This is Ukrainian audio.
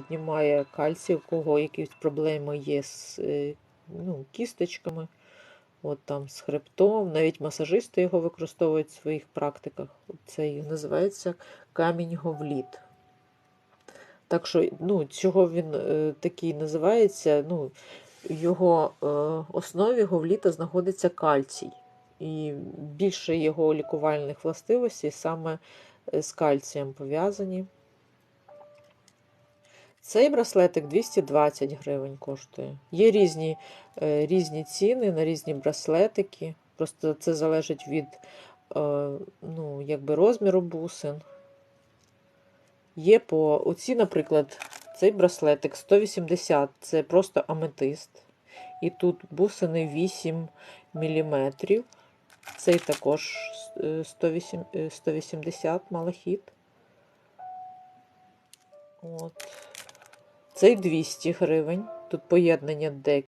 піднімає кальцій, у кого якісь проблеми є з е, ну, кісточками, от там з хребтом. Навіть масажисти його використовують в своїх практиках. Це і називається камінь говліт. Так що, ну, чого він е, такий називається? Ну, в його е, основі говліта знаходиться кальцій. І більше його лікувальних властивостей саме е, з кальцієм пов'язані. Цей браслетик 220 гривень коштує. Є різні, е, різні ціни на різні браслетики. Просто це залежить від е, ну, якби розміру бусин. Є по оці, наприклад, цей браслетик 180 це просто аметист. І тут бусини 8 мм. Цей також е, 108, е, 180 малахіт. От. Цей 200 гривень. Тут поєднання дек.